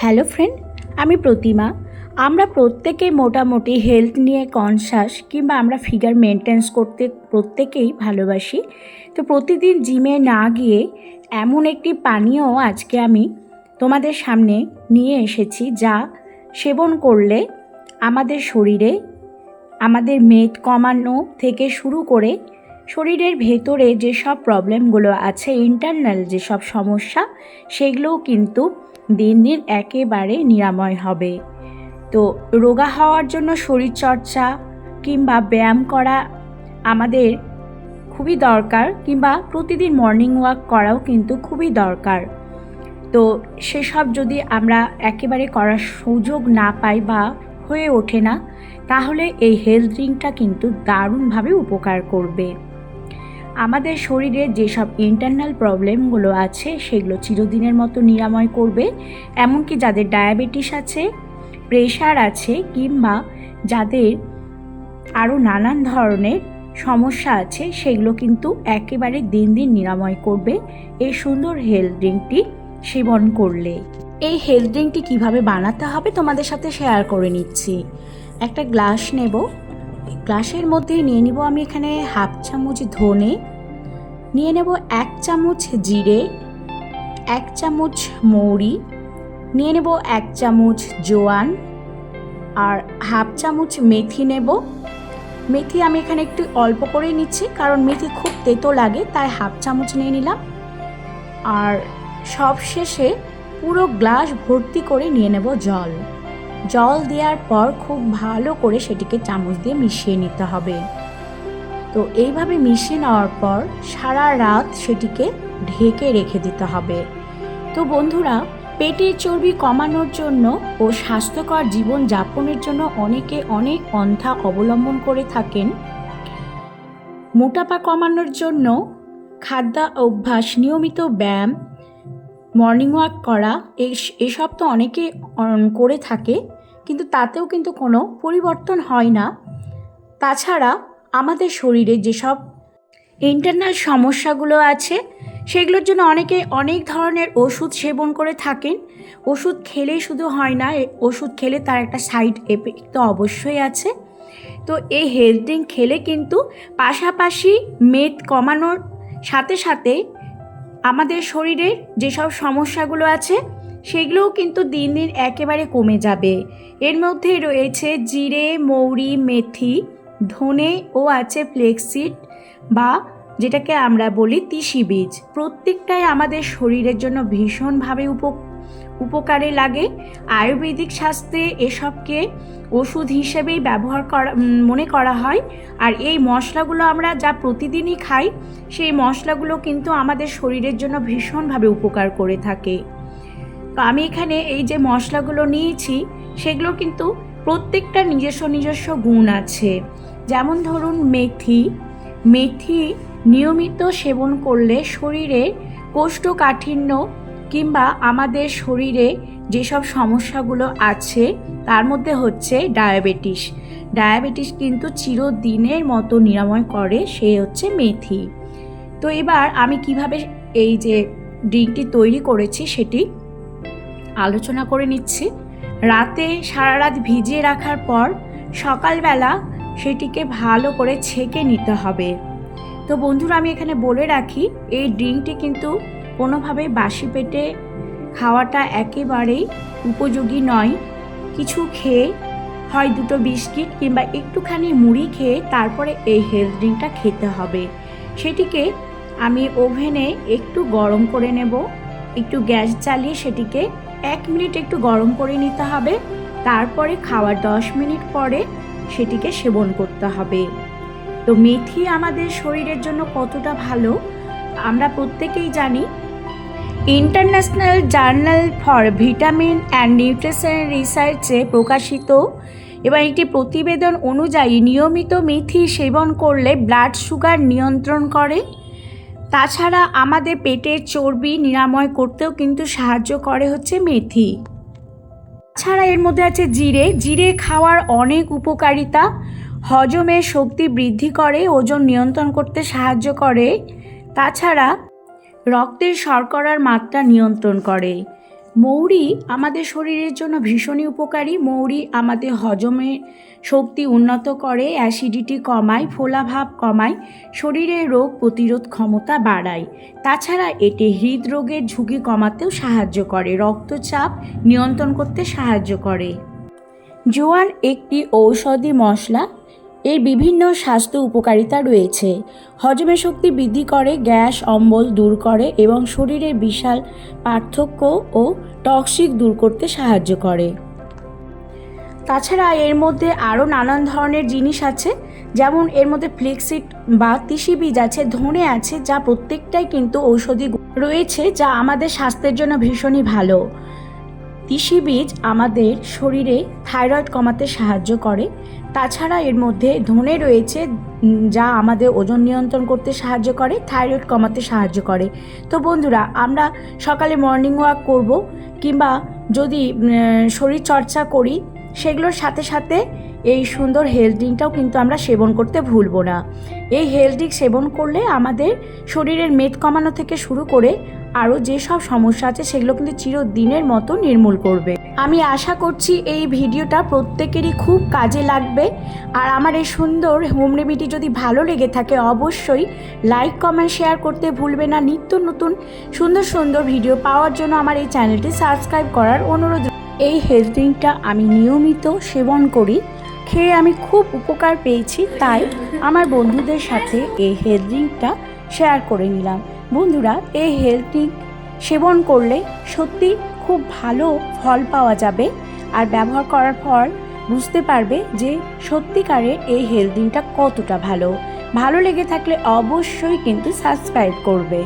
Hello friend, আমি প্রতিমা। আমরা প্রত্যেকে মোটামুটি হেলথ নিয়ে কনসাস কিংবা আমরা ফিগার মেনটেন্স করতে প্রত্যেকেই ভালোবাসি। তো প্রতিদিন জিমে না গিয়ে এমন একটি পানীয় আজকে আমি তোমাদের সামনে নিয়ে এসেছি যা সেবন করলে আমাদের শরীরে, আমাদের মেদ কমানো থেকে শুরু করে শরীরের ভেতরে যেসব প্রবলেমগুলো আছে ইন্টারনাল যেসব সমস্যা, সেগুলোও কিন্তু দিন দিন একেবারে নিরাময় হবে। তো রোগা হওয়ার জন্য শরীরচর্চা কিংবা ব্যায়াম করা আমাদের খুবই দরকার কিংবা প্রতিদিন মর্নিং ওয়াক করাও কিন্তু খুবই দরকার। তো সেসব যদি আমরা একেবারে করার সুযোগ না পাই বা হয়ে ওঠে না, তাহলে এই হেলথ ড্রিঙ্কটা কিন্তু দারুণভাবে উপকার করবে। আমাদের শরীরে যেসব ইন্টারনাল প্রবলেমগুলো আছে, সেগুলো চিরদিনের মতো নিরাময় করবে। এমনকি যাদের ডায়াবেটিস আছে প্রেশার আছে, কিংবা যাদের আরও নানান ধরনের সমস্যা আছে, সেগুলো কিন্তু একেবারে দিন দিন নিরাময় করবে। এই সুন্দর হেলথ ড্রিঙ্কটি সেবন করলে। এই হেলথ ড্রিঙ্কটি কীভাবে বানাতে হবে তোমাদের সাথে শেয়ার করে নিচ্ছি। একটা গ্লাস নেব। গ্লাসের মধ্যে নিয়ে নিব আমি এখানে হাফ চামচ ধনে, নিয়ে নেব এক চামচ জিরে, এক চামচ মৌরি, নিয়ে নেব এক চামচ জোয়ান আর হাফ চামচ মেথি নেব। মেথি আমি এখানে একটু অল্প করেই নিচ্ছি কারণ মেথি খুব তেতো লাগে, তাই হাফ চামচ নিয়ে নিলাম। আর সব শেষে পুরো গ্লাস ভর্তি করে নিয়ে নেব জল। জল দেওয়ার পর খুব ভালো করে সেটিকে চামচ দিয়ে মিশিয়ে নিতে হবে। তো এইভাবে মিশিয়ে নেওয়ার পর সারা রাত সেটিকে ঢেকে রেখে দিতে হবে। তো বন্ধুরা, পেটের চর্বি কমানোর জন্য ও স্বাস্থ্যকর জীবন যাপনের জন্য অনেকে অনেক পন্থা অবলম্বন করে থাকেন। মোটাপা কমানোর জন্য খাদ্য অভ্যাস নিয়মিত ব্যায়াম মর্নিং ওয়াক করা এস- এসব তো অনেকে করে থাকে, কিন্তু তাতেও কিন্তু কোনো পরিবর্তন হয় না। তাছাড়া আমাদের শরীরে যেসব ইন্টারনাল সমস্যাগুলো আছে, সেগুলোর জন্য অনেকে অনেক ধরনের ওষুধ সেবন করে থাকেন। ওষুধ খেলেই শুধু হয় না ওষুধ খেলে তার একটা সাইড এফেক্ট তো অবশ্যই আছে। তো এই হেলথ ড্রিঙ্ক খেলে কিন্তু পাশাপাশি মেদ কমানোর সাথে সাথে আমাদের শরীরের যেসব সমস্যাগুলো আছে, সেগুলোও কিন্তু দিন দিন একেবারে কমে যাবে। এর মধ্যে রয়েছে জিরে, মৌরি, মেথি, ধনে ও আছে ফ্লেক্সিড বা যেটাকে আমরা বলি তিসি বীজ। প্রত্যেকটাই আমাদের শরীরের জন্য ভীষণভাবে উপ উপকারে লাগে। আয়ুর্বেদিক শাস্ত্রে এসবকে ওষুধ হিসেবেই ব্যবহার করা মনে করা হয়। আর এই মশলাগুলো আমরা যা প্রতিদিনই খাই, সেই মশলাগুলো কিন্তু আমাদের শরীরের জন্য ভীষণভাবে উপকার করে থাকে। তো আমি এখানে এই যে মশলাগুলো নিয়েছি, সেগুলো কিন্তু প্রত্যেকটা নিজস্ব নিজস্ব গুণ আছে। যেমন ধরুন মেথি মেথি নিয়মিত সেবন করলে শরীরে কোষ্ঠকাঠিন্য কিংবা আমাদের শরীরে যেসব সমস্যাগুলো আছে, তার মধ্যে হচ্ছে ডায়াবেটিস। ডায়াবেটিস কিন্তু চিরদিনের মতো নিরাময় করে, সে হচ্ছে মেথি। তো এবার আমি কীভাবে এই যে ড্রিঙ্কটি তৈরি করেছি, সেটি আলোচনা করে নিচ্ছি। রাতে সারা রাত ভিজিয়ে রাখার পর সকালবেলা সেটিকে ভালো করে ছেঁকে নিতে হবে। তো বন্ধুরা, আমি এখানে বলে রাখি, এই ড্রিঙ্কটি কিন্তু কোনোভাবে বাসি পেটে খাওয়াটা একেবারেই উপযোগী নয়। কিছু খেয়ে হয় দুটো বিস্কিট কিংবা একটুখানি মুড়ি খেয়ে তারপরে এই হেলথ ড্রিঙ্কটা খেতে হবে। সেটিকে আমি ওভেনে একটু গরম করে নেব। একটু গ্যাস জ্বালিয়ে সেটিকে এক মিনিট একটু গরম করে নিতে হবে। তারপরে খাওয়ার দশ মিনিট পরে সেটিকে সেবন করতে হবে। তো মেথি আমাদের শরীরের জন্য কতটা ভালো, আমরা প্রত্যেকেই জানি international journal for vitamin and nutrition রিসার্চে প্রকাশিত এবং একটি প্রতিবেদন অনুযায়ী নিয়মিত মেথি সেবন করলে ব্লাড সুগার নিয়ন্ত্রণ করে। তাছাড়া আমাদের পেটের চর্বি নিরাময় করতেও কিন্তু সাহায্য করে হচ্ছে মেথি। তাছাড়া এর মধ্যে আছে জিরে। জিরে খাওয়ার অনেক উপকারিতা। হজমের শক্তি বৃদ্ধি করে, ওজন নিয়ন্ত্রণ করতে সাহায্য করে। তাছাড়া রক্তের শর্করার মাত্রা নিয়ন্ত্রণ করে। মৌরি আমাদের শরীরের জন্য ভীষণই উপকারী। মৌরি আমাদের হজমে শক্তি উন্নত করে, অ্যাসিডিটি কমায়, ফোলাভাব কমায় শরীরের রোগ প্রতিরোধ ক্ষমতা বাড়ায়। তাছাড়া এটি হৃদরোগের ঝুঁকি কমাতেও সাহায্য করে, রক্তচাপ নিয়ন্ত্রণ করতে সাহায্য করে। জোয়ান একটি ঔষধি মশলা এর বিভিন্ন স্বাস্থ্য উপকারিতা রয়েছে। হজমের শক্তি বৃদ্ধি করে, গ্যাস, অম্বল দূর করে এবং শরীরের বিশাল পার্থক্য ও টক্সিক দূর করতে সাহায্য করে। তাছাড়া এর মধ্যে আরও নানান ধরনের জিনিস আছে, যেমন এর মধ্যে ফ্লেক্সিড বা তিসি বীজ আছে, ধনে আছে, যা প্রত্যেকটাই কিন্তু ঔষধি রয়েছে, যা আমাদের স্বাস্থ্যের জন্য ভীষণই ভালো। তিসি বীজ আমাদের শরীরে থাইরয়েড কমাতে সাহায্য করে। তাছাড়া এর মধ্যে ধনে রয়েছে যা আমাদের ওজন নিয়ন্ত্রণ করতে সাহায্য করে, থাইরয়েড কমাতে সাহায্য করে। তো বন্ধুরা, আমরা সকালে মর্নিং ওয়াক করব কিংবা যদি শরীর চর্চা করি সেগুলোর সাথে সাথে এই সুন্দর হেলথ ড্রিঙ্কটাও কিন্তু আমরা সেবন করতে ভুলবো না। এই হেলথ ড্রিঙ্ক সেবন করলে আমাদের শরীরের মেদ কমানো থেকে শুরু করে আরও যেসব সমস্যা আছে সেগুলো কিন্তু চিরদিনের মতো নির্মূল করবে। আমি আশা করছি এই ভিডিওটা প্রত্যেকেরই খুব কাজে লাগবে। আর আমার এই সুন্দর হোম রেমেডি যদি ভালো লেগে থাকে অবশ্যই লাইক, কমেন্ট, শেয়ার করতে ভুলবে না। নিত্য নতুন সুন্দর সুন্দর ভিডিও পাওয়ার জন্য আমার এই চ্যানেলটি সাবস্ক্রাইব করার অনুরোধ এই হেলথ ড্রিঙ্কটা আমি নিয়মিত সেবন করি। খেয়ে আমি খুব উপকার পেয়েছি, তাই আমার বন্ধুদের সাথে এই হেলথ শেয়ার করে নিলাম। বন্ধুরা, এই হেলথ ড্রিঙ্ক সেবন করলে সত্যি খুব ভালো ফল পাওয়া যাবে আর ব্যবহার করার পর বুঝতে পারবে যে সত্যিকারের এই হেলথ ড্রিঙ্কটা কতটা ভালো। ভালো লেগে থাকলে অবশ্যই কিন্তু সাবস্ক্রাইব করবে।